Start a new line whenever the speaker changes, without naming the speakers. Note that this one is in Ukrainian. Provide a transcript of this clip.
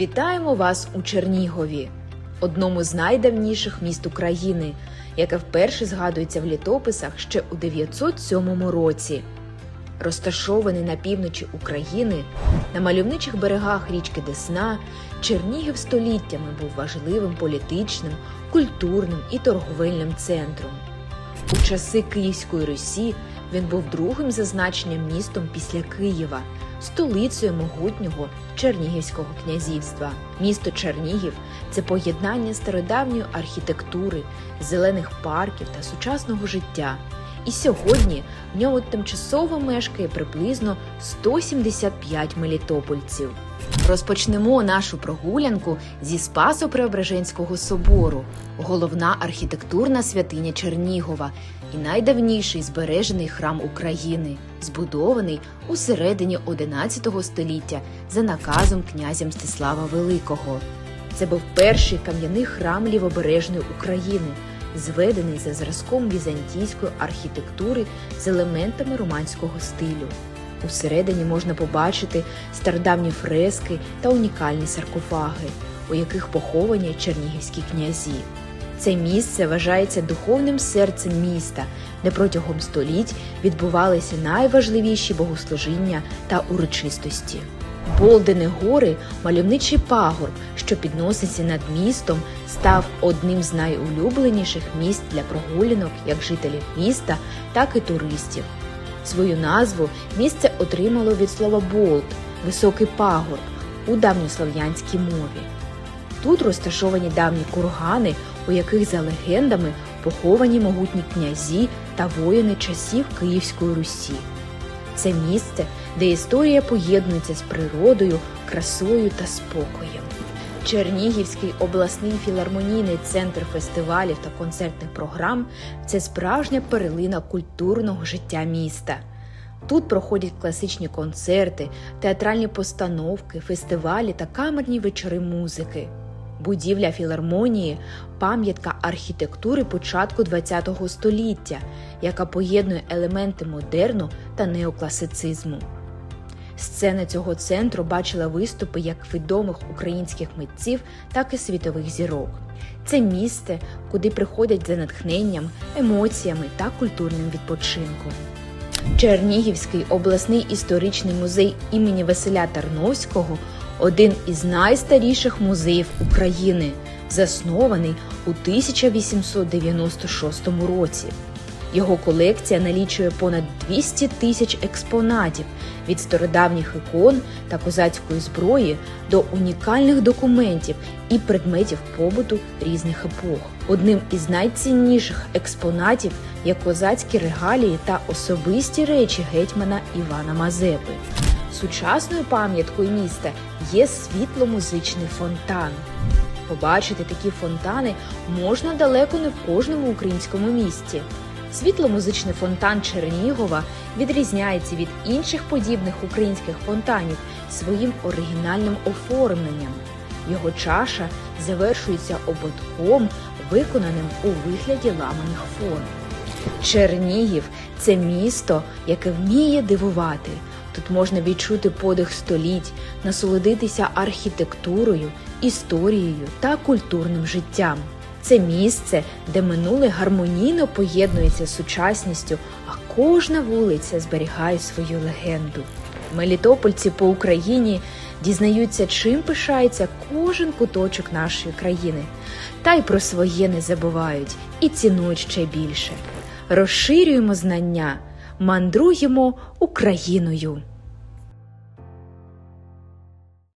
Вітаємо вас у Чернігові, одному з найдавніших міст України, яке вперше згадується в літописах ще у 907 році. Розташований на півночі України, на мальовничих берегах річки Десна, Чернігів століттями був важливим політичним, культурним і торговельним центром. У часи Київської Русі він був другим за значенням містом після Києва, столицею могутнього Чернігівського князівства. Місто Чернігів це поєднання стародавньої архітектури, зелених парків та сучасного життя. І сьогодні в ньому тимчасово мешкає приблизно 175 мелітопольців. Розпочнемо нашу прогулянку зі Спасо-Преображенського собору, головна архітектурна святиня Чернігова і найдавніший збережений храм України, збудований у середині XI століття за наказом князя Мстислава Великого. Це був перший кам'яний храм лівобережної України, зведений за зразком візантійської архітектури з елементами романського стилю. Усередині можна побачити стародавні фрески та унікальні саркофаги, у яких поховані чернігівські князі. Це місце вважається духовним серцем міста, де протягом століть відбувалися найважливіші богослужіння та урочистості. Болдини гори, мальовничий пагорб, що підноситься над містом, став одним з найулюбленіших місць для прогулянок як жителів міста, так і туристів. Свою назву місце отримало від слова болт високий пагорб у давньослов'янській мові. Тут розташовані давні кургани, у яких за легендами поховані могутні князі та воїни часів Київської Русі. Це місце, де історія поєднується з природою, красою та спокоєм. Чернігівський обласний філармонійний центр фестивалів та концертних програм це справжня перлина культурного життя міста. Тут проходять класичні концерти, театральні постановки, фестивалі та камерні вечори музики. Будівля філармонії пам'ятка архітектури початку ХХ століття, яка поєднує елементи модерну та неокласицизму. Сцена цього центру бачила виступи як відомих українських митців, так і світових зірок. Це місце, куди приходять за натхненням, емоціями та культурним відпочинком. Чернігівський обласний історичний музей імені Василя Тарновського один із найстаріших музеїв України, заснований у 1896 році. Його колекція налічує понад 200 тисяч експонатів від стародавніх ікон та козацької зброї до унікальних документів і предметів побуту різних епох. Одним із найцінніших експонатів є козацькі регалії та особисті речі гетьмана Івана Мазепи. Сучасною пам'яткою міста є світломузичний фонтан. Побачити такі фонтани можна далеко не в кожному українському місті. Світломузичний фонтан Чернігова відрізняється від інших подібних українських фонтанів своїм оригінальним оформленням. Його чаша завершується ободком, виконаним у вигляді ламаних форм. Чернігів це місто, яке вміє дивувати. Тут можна відчути подих століть, насолодитися архітектурою, історією та культурним життям. Це місце, де минуле гармонійно поєднується з сучасністю, а кожна вулиця зберігає свою легенду. Мелітопольці по Україні дізнаються, чим пишається кожен куточок нашої країни, та й про своє не забувають і цінують ще більше. Розширюємо знання, мандруємо Україною.